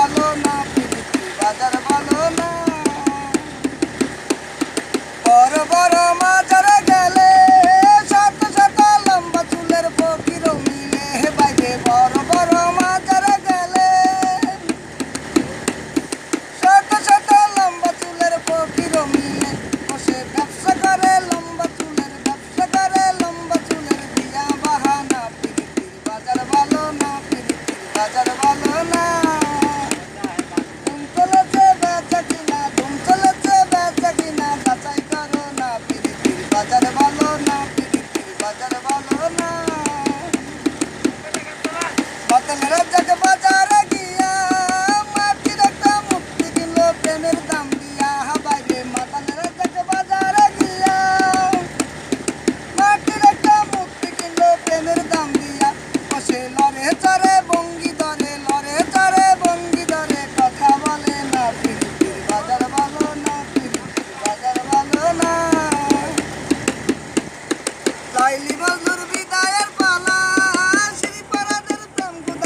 ভালো না বাজার பத்து நிறம்